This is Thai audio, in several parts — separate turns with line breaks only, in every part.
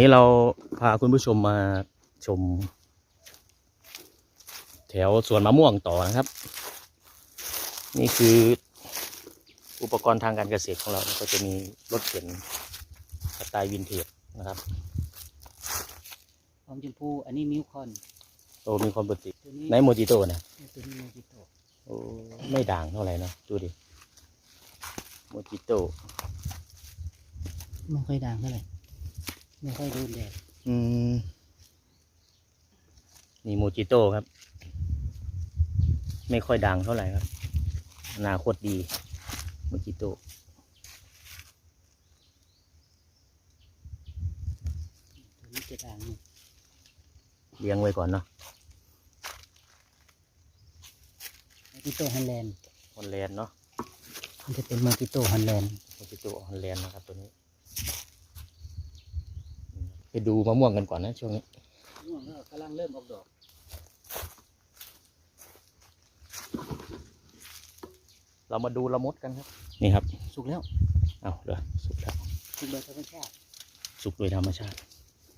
นี้เราพาคุณผู้ชมมาชม แถวสวนมะม่วงต่อนะครับ นี่คืออุปกรณ์ทางการเกษตรของเรา ก็จะมีรถเข็นสไตล์วินเทจนะครับ
หอมชมพูอันนี้มิวคอน
โอ้มีความปกติ
ตัวนี้
ในโมจิโต้นะ
ตัวนี้โมจิโตะ
โอ้ไม่ด่างเท่าไหร่เนอะดูดิโมจิโต้
ไม่ค่อยดังเท่าไหร่ ไม่ค่อยโดนแดด
อืมนี่โมจิโต้ครับ ไม่ค่อยดังเท่าไหร่ครับ อนาคตดีโมจิโต้
ตัวนี้จะดังนี่
เลี้ยงไว้ก่อนเนาะ
โมจิโตฮันแลนด์
ฮอลแลนด์เนาะ
มันจะเป็นโมจิโตฮันแลนด์
โมจิโต้ฮอลแลนด์นะครับตัวนี้อืม ไปดูมะม่วงกันก่อนนะช่วงนี้
ม่วงก็กำลังเริ่มออกดอก
เรามาดูละมุดกันครับ นี่ครับ
สุกแล้ว
เอาเหรอสุกแล้ว
สุกโดยธรรมชาติ
สุกโดยธรรมชาติ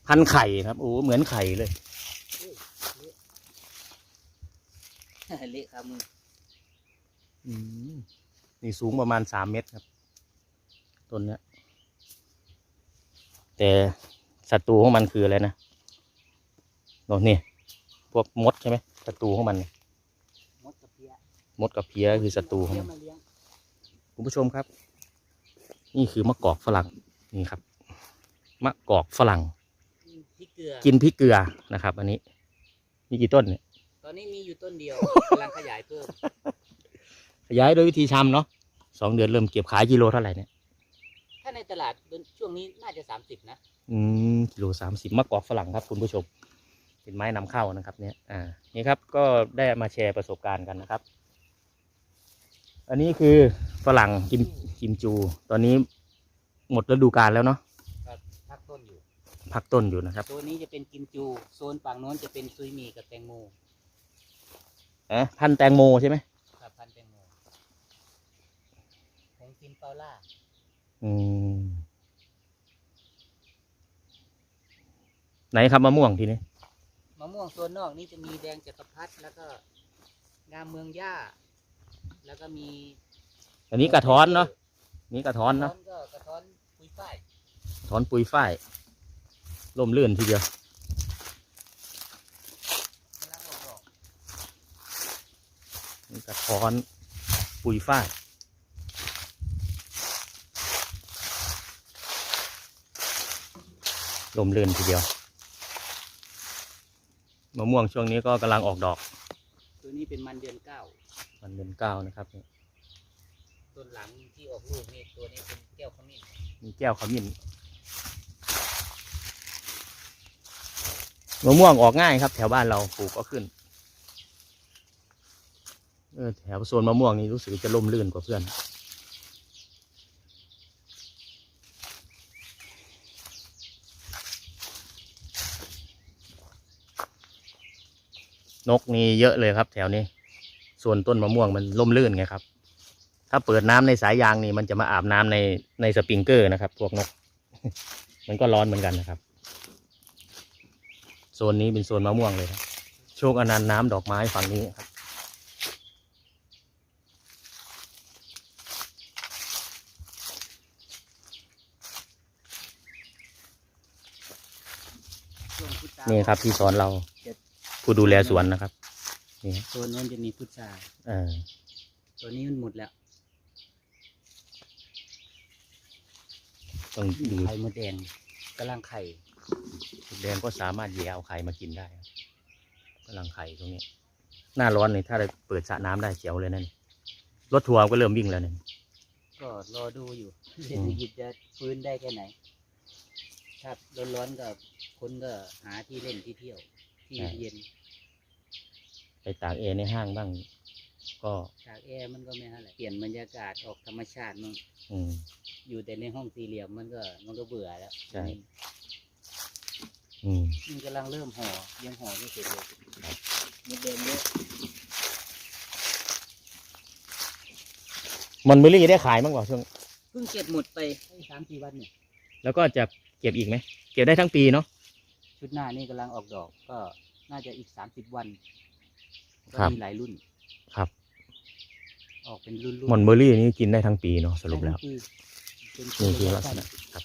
พันไข่ครับโอ้เหมือนไข่เลย
เละครับมือ
อืมนี่สูงประมาณสามเมตรครับ ต้นเนี้ยแต่ ศัตรูของมันคืออะไรนะโน่นนี่พวกมดใช่ไหมศัตรูของมันเนี่ย
มดกับเพี้ย
มดกับเพี้ยคือศัตรูของ
เพี้ย
มัน
มาเลี้ยง
คุณผู้ชมครับ นี่คือมะกอกฝรั่งนี่ครับมะกอกฝรั่ง
พริกเกลือ
กินพริกเกลือนะครับ อันนี้ มีกี่ต้นเนี่ย
ตอนนี้มีอยู่ต้นเดียวกำลังขยายเพิ่ม
ขยายโดยวิธีชำเนาะสองเดือนเริ่มเก็บขายกิโลเท่าไหร่เนี่ย
ถ้าในตลาดช่วงนี้น่าจะสามสิบนะ
อืมกิโลสามสิบมะกอกฝรั่งครับคุณผู้ชม เป็นไม้นำเข้านะครับ เนี่ย อ่า นี่ครับก็ได้มาแชร์ประสบการณ์กันนะครับ อันนี้คือฝรั่งกิมกิมจู ตอนนี้หมดฤดูกาลแล้วเนาะ
ครับพักต้นอยู่
พักต้นอยู่นะครับ
ตัวนี้จะเป็นกิมจู โซนฝั่งโน้นจะเป็นซุยหมีกับแตงโม
เอ๊ะพันธุ์แตงโมใช่ไหม
ครับพันธุ์แตงโมของซินเปาล่า
อืม ไหนครับมะม่วงทีนี้
มะม่วงโซนนอกนี่จะมีแดงจักรพรรดิแล้วก็งามเมืองย่า แล้วก็มี
อันนี้กระท้อนเนาะนี่กระท้อนเนาะ
ก็กระท้อนปุยฝ้าย
ถอนปุยฝ้ายล่มลื่นทีเดียว
กำลังออกดอก
นี่กระท้อนปุยฝ้ายล่มลื่นทีเดียว มะม่วงช่วงนี้ก็กำลังออกดอก
ตัวนี้เป็นมันเดือนเก้า
มันเดือนเก้านะครับนี่
ต้นหลังที่ออกลูกนี่ตัวนี้เป็นแก้วขมิ้น
มีแก้วขมิ้นมะม่วงออกง่ายครับ แถวบ้านเราปลูกก็ขึ้นเออแถวโซนมะม่วงนี่รู้สึกจะล่มลื่นกว่าเพื่อน นกนี่เยอะเลยครับ แถวนี้ ส่วนต้นมะม่วงมันล่มลื่นไงครับ ถ้าเปิดน้ำในสายยางนี่มันจะมาอาบน้ำในในสปริงเกอร์นะครับ พวกนก มันก็ร้อนเหมือนกันนะครับ โซนนี้เป็นโซนมะม่วงเลยครับโชคอนันต์น้ำดอกไม้ฝั่งนี้ครับนี่ครับที่สอนเรา ผู้ดูแลสวนนะครับนี่ครับ
โซนโน้นจะมีพุทรา
เออ
ตัวนี้มันหมดแล้ว
ต้องดู
ไข่มดแดงกำลังไข่
สุดแดงก็สามารถแย่เอาไข่มากินได้ครับกำลังไข่ตรงนี้ หน้าร้อนนี่ถ้าได้เปิดสระน้ำได้เจ๋วเลยนั่นรถทัวร์ก็เริ่มวิ่งแล้วนี่
ก็รอดูอยู่เศรษฐกิจจะฟื้นได้แค่ไหน ถ้าร้อนๆก็คนก็หาที่เล่นที่เที่ยว ที่เย็น
ไปตากเอร์ในห้างบ้าง ก็
จากแอร์มันก็ไม่เท่าไหร่เปลี่ยนบรรยากาศออกธรรมชาติมัน
อืม
อยู่แต่ในห้องสี่เหลี่ยมมันก็มันก็เบื่อแล้ว
ใช่อืม
มันกำลังเริ่มห่อยังห่อไม่เสร็จเลยมดแดงเยอะ
มันเบอรี่ได้ขายบ้างเปล่าช่วง
เพิ่งเก็บหมดไปสามสี่วันเนี่ย
แล้วก็จะเก็บอีกไหมเก็บได้ทั้งปีเนาะ
ชุดหน้านี่กำลังออกดอก ก็น่าจะอีกสามสิบวันก็
ครับ
มีหลายรุ่น
ครับ
ออกเป็นรุ่นๆ
หมอนเบอร์รี่นี่กินได้ทั้งปีเนาะสรุปแล้ว
เป็น
นี่คือลักษณะครับ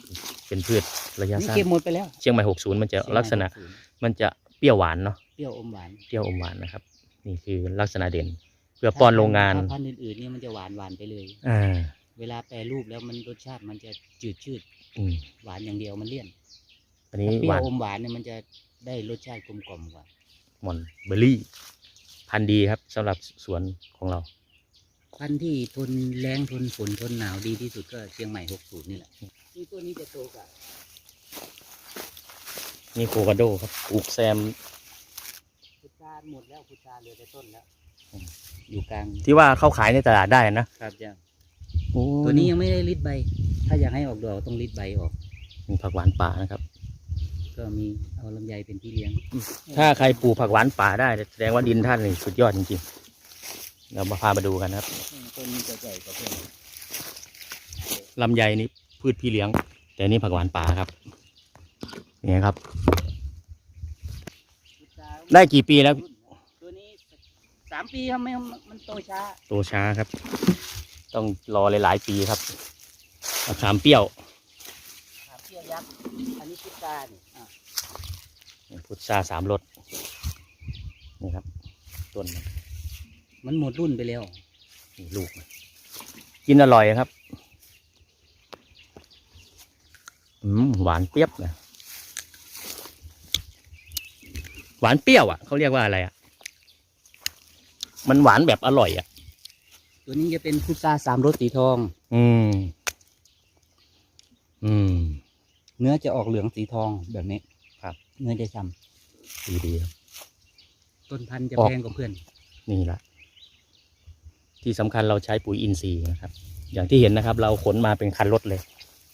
เป็นพืชระยะ
นี่
สั้น
เก็บหมดไปแล้ว
เชียงใหม่ 60 มันจะลักษณะมันจะเปรี้ยวหวานเนาะ
เปรี้ยวอมหวาน
เปรี้ยวอมหวานนะครับ นี่คือลักษณะเด่นเพื่อป้อนโรงงาน
ถ้พันธุ์อื่นๆเนี่ยมันจะหวานหวานๆไปเลย
อ่า
เวลาแปรรูปแล้วมันรสชาติมันจะจืดชืด
อืม
หวานอย่างเดียวมันเลี่ยน
อันนี้
ถ้าเปรี้
ห
ยว
วาน
อมหวานเนี่ยมันจะได้รสชาติกลมกล่อมกว่า
หมอนเบอร์รี่ พันธุ์ดีครับสำหรับสวนของเรา
พันธุ์ที่ทนแรงทนฝนทนหนาวดีที่สุดก็เชียงใหม่หกสูตรนี่แหละนี่ตัวนี้จะโตกว่า
นี่โคคาโดครับปลูกแซม
พุทราหมดแล้วพุทราเหลือแต่ต้นแล้ว
อืม
อยู่กลาง
ที่ว่าเข้าขายในตลาดได้นะครับ
จ้ะ
โอ้
ตัวนี้ยังไม่ได้ริดใบ ถ้าอยากให้ออกดอกต้องริดใบออก
มีผักหวานป่านะครับ
ก็มีเอาลำไยเป็นพี่เลี้ยง
ถ้าใครปลูกผักหวานป่าได้แสดงว่าดินท่านนี่สุดยอดจริงๆ เรามาพามาดูกันนะครับ
ต้นนี้จะใหญ่กว่าเพื่อน
ลำไยนี่พืชพี่เลี้ยง แต่นี่ผักหวานป่าครับนี่ครับ
พุทรา
ได้กี่ปีแล้ว
ตัวนี้สามปีครับไม่มันโตช้า
โตช้าครับ ต้องรอหลายๆปีครับมะขามเปรี้ยว
ขาเปรี้ยวยักษ์อันนี้ พุทราเนี่ยอะ
พุทราสามรสนี่ครับ ต้นมัน
มันหมดรุ่นไปแล้ว
นี่ลูกมันกินอร่อยครับ อืมหวานเปรี้ยบนะหวานเปรี้ยวอะเขาเรียกว่าอะไรอะ มันหวานแบบอร่อยอะ
ตัวนี้จะเป็นพุทราสามรสสีทอง
อืม อืม
เนื้อจะออกเหลืองสีทองแบบนี้
ครับ
เนื้อจะช้
ดีดีครับำ
ต้นพันธุ์จะ
ออก
แพงกว่าเพื่อน
นี่แหละที่สำคัญเราใช้ปุ๋ยอินทรีย์นะครับ อย่างที่เห็นนะครับ เราขนมาเป็นคันรถเลย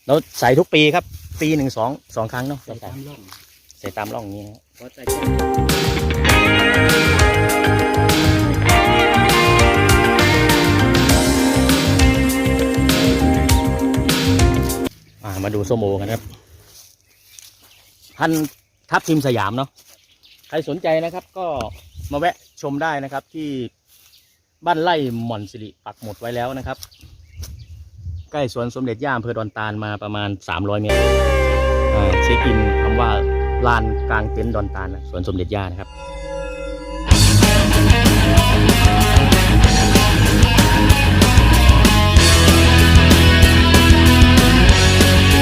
เราใส่ทุกปีครับ ปีหนึ่งสองสองครั้งเนาะ
ใส่ตามร่อง
ใส่ตามร่องนี้นะ
เพราะใส่
อ่ามาดูส้มโอกันครับ ท่านทับทิมสยามเนาะใครสนใจนะครับก็มาแวะชมได้นะครับที่บ้านไร่หม่อนสิริปักหมดไว้แล้วนะครับ ใกล้สวนสมเด็จย่าอำเภอดอนตาลมาประมาณ 300 เมตรเช็คอินคำว่าลานกลางเต็นท์ดอนตาลนะสวนสมเด็จย่านะครับ